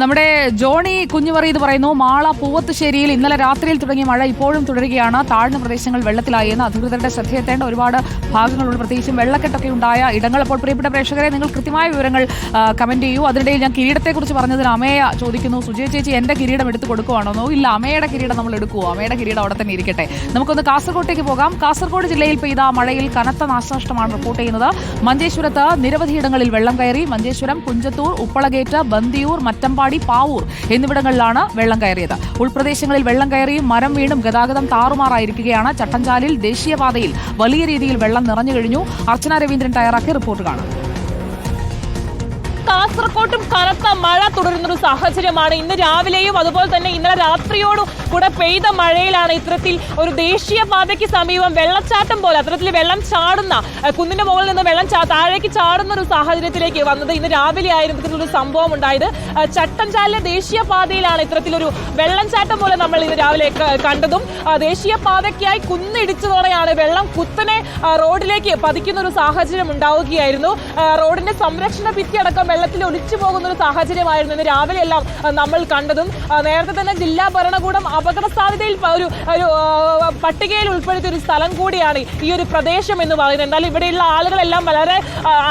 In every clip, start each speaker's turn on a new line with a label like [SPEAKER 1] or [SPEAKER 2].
[SPEAKER 1] നമ്മുടെ ജോണി കുഞ്ഞുമറി ഇത് പറയുന്നു മാള പൂവത്തുശ്ശേരിയിൽ ഇന്നലെ രാത്രിയിൽ തുടങ്ങിയ മഴ ഇപ്പോഴും തുടരുകയാണ്. താഴ്ന്ന പ്രദേശങ്ങൾ വെള്ളത്തിലായെന്ന് അധികൃതരുടെ ശ്രദ്ധയെത്തേണ്ട ഒരുപാട് ഭാഗങ്ങളുണ്ട്. പ്രത്യേകിച്ചും വെള്ളക്കെട്ടൊക്കെ ഉണ്ടായ ഇടങ്ങൾ അപ്പോൾ പ്രിയപ്പെട്ട പ്രേക്ഷകരെ നിങ്ങൾ കൃത്യമായ വിവരങ്ങൾ കമന്റ് ചെയ്യൂ. അതിനിടയിൽ ഞാൻ കിരീടത്തെക്കുറിച്ച് പറഞ്ഞതിന് അമേയ ചോദിക്കുന്നു സുജയ ചേച്ചി എന്റെ കിരീടം എടുത്ത് കൊടുക്കുവാണോ? ഇല്ല അമയുടെ കിരീടം നമ്മൾ എടുക്കുവോ? അമയുടെ കിരീടം അവിടെ തന്നെ ഇരിക്കട്ടെ. നമുക്കൊന്ന് കാസർഗോട്ടേക്ക് പോകാം. കാസർഗോഡ് ജില്ലയിൽ പെയ്ത മഴയിൽ കനത്ത നാശനഷ്ടമാണ് റിപ്പോർട്ട് ചെയ്യുന്നത്. മഞ്ചേശ്വരത്ത് നിരവധിയിടങ്ങളിൽ വെള്ളം കയറി. മഞ്ചേശ്വരം കുഞ്ചത്തൂർ ഉപ്പളഗേറ്റ് ബന്ദിയൂർ മറ്റമ്പാടി പാവൂർ എന്നിവിടങ്ങളിലാണ് വെള്ളം കയറിയത്. ഉൾപ്രദേശങ്ങളിൽ വെള്ളം കയറിയും മരം വീണും ഗതാഗതം താറുമാറായിരിക്കുകയാണ്. ചട്ടഞ്ചാലിൽ ദേശീയപാതയിൽ വലിയ രീതിയിൽ വെള്ളം നിറഞ്ഞു കഴിഞ്ഞു. അർച്ചന രവീന്ദ്രൻ തയ്യാറാക്കിയ റിപ്പോർട്ട് കാണാം.
[SPEAKER 2] കാസർകോട്ടും കനത്ത മഴ തുടരുന്നൊരു സാഹചര്യമാണ് ഇന്ന് രാവിലെയും അതുപോലെ തന്നെ ഇന്നലെ രാത്രിയോടും കൂടെ പെയ്ത മഴയിലാണ് ഇത്തരത്തിൽ ഒരു ദേശീയപാതയ്ക്ക് സമീപം വെള്ളച്ചാട്ടം പോലെ അത്തരത്തിൽ വെള്ളം ചാടുന്ന കുന്നിന്റെ മുകളിൽ നിന്ന് വെള്ളം താഴേക്ക് ചാടുന്ന ഒരു സാഹചര്യത്തിലേക്ക് വന്നത് ഇന്ന് രാവിലെ ആയിരുന്നു ഒരു സംഭവം ഉണ്ടായത്. ചട്ടഞ്ചാലിലെ ദേശീയപാതയിലാണ് ഇത്തരത്തിലൊരു വെള്ളച്ചാട്ടം പോലെ നമ്മൾ ഇന്ന് രാവിലെ കണ്ടതും. ദേശീയപാതയ്ക്കായി കുന്നിടിച്ചതോടെയാണ് വെള്ളം കുത്തനെ റോഡിലേക്ക് പതിക്കുന്ന ഒരു സാഹചര്യം ഉണ്ടാവുകയായിരുന്നു. റോഡിന്റെ സംരക്ഷണ ഭിത്തി അടക്കം വെള്ളത്തിൽ ഒലിച്ചു പോകുന്ന ഒരു സാഹചര്യമായിരുന്നു ഇന്ന് രാവിലെ എല്ലാം നമ്മൾ കണ്ടതും. നേരത്തെ തന്നെ ജില്ലാ ഭരണകൂടം അപകട സാധ്യതയിൽ ഒരു ഒരു പട്ടികയിൽ ഉൾപ്പെടുത്തിയ ഒരു സ്ഥലം കൂടിയാണ് ഈ ഒരു പ്രദേശം എന്ന് പറയുന്നത്. എന്നാൽ ഇവിടെയുള്ള ആളുകളെല്ലാം വളരെ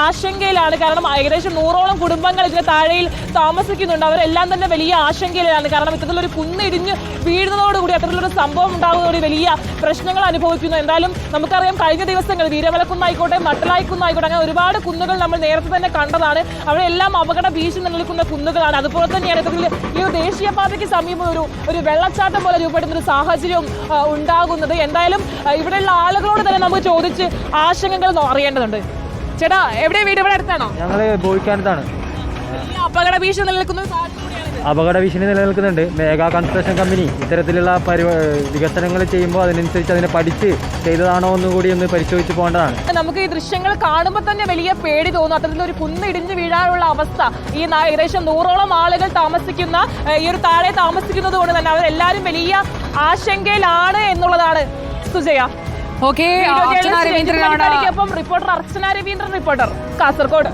[SPEAKER 2] ആശങ്കയിലാണ്. കാരണം ഏകദേശം നൂറോളം കുടുംബങ്ങൾ ഇതിന് താഴെയിൽ താമസിക്കുന്നുണ്ട്. അവരെല്ലാം തന്നെ വലിയ ആശങ്കയിലാണ്. കാരണം ഇത്തരത്തിലൊരു കുന്നിടിഞ്ഞ് വീഴുന്നതോടുകൂടി അത്തരത്തിലൊരു സംഭവം ഉണ്ടാകുന്നതോടെ വലിയ പ്രശ്നങ്ങൾ അനുഭവിക്കുന്നു. എന്തായാലും നമുക്കറിയാം കഴിഞ്ഞ ദിവസങ്ങൾ വീരമലക്കുന്നായിക്കോട്ടെ മട്ടലായിക്കുന്നായിക്കോട്ടെ അങ്ങനെ ഒരുപാട് കുന്നുകൾ നമ്മൾ നേരത്തെ തന്നെ കണ്ടതാണ്. അവിടെ എല്ലാം അപകട ഭീഷണി നിലനിൽക്കുന്ന കുന്നുകളാണ്. അതുപോലെ തന്നെയാണ് ഇത്തരത്തിൽ ഈ ദേശീയപാതയ്ക്ക് സമീപം ഒരു ഒരു വെള്ളച്ചാട്ടം പോലെ രൂപപ്പെടുന്ന ഒരു സാഹചര്യവും ഉണ്ടാകുന്നത്. എന്തായാലും ഇവിടെയുള്ള ആളുകളോട് തന്നെ നമുക്ക് ചോദിച്ച് ആശങ്കകൾ അറിയേണ്ടതുണ്ട്. ചേട്ടാ എവിടെ വീട്? ഇവിടെ അടുത്താണോ?
[SPEAKER 3] ഞങ്ങൾ ബോയിക്കാനത്താണ്.
[SPEAKER 2] അപകട ഭീഷണി നിലനിൽക്കുന്ന.
[SPEAKER 3] അപകട ഭീഷണി നിലനിൽക്കുന്നുണ്ട്. മേഘ കൺസ്ട്രക്ഷൻ കമ്പനി ഇത്തരത്തിലുള്ള പരിവ വികസനങ്ങൾ ചെയ്യുമ്പോൾ അതിനനുസരിച്ച് അതിനെ പഠിച്ച് ചെയ്തതാണോ എന്ന് കൂടി ഒന്ന് പരിശോധിച്ച് പോകേണ്ടതാണ്.
[SPEAKER 2] നമുക്ക് ഈ ദൃശ്യങ്ങൾ കാണുമ്പോൾ തന്നെ വലിയ പേടി തോന്നും. അത്തരത്തിലൊരു കുന്ന് ഇടിഞ്ഞു വീഴാനുള്ള അവസ്ഥ. ഈ ഏകദേശം നൂറോളം ആളുകൾ താമസിക്കുന്ന ഈ ഒരു താഴെ താമസിക്കുന്നത് കൊണ്ട് തന്നെ അവരെല്ലാവരും വലിയ ആശങ്കയിലാണ് എന്നുള്ളതാണ് Sujaya.
[SPEAKER 1] Okay
[SPEAKER 2] reporter Archana Raveendran reporter. Kasaragod.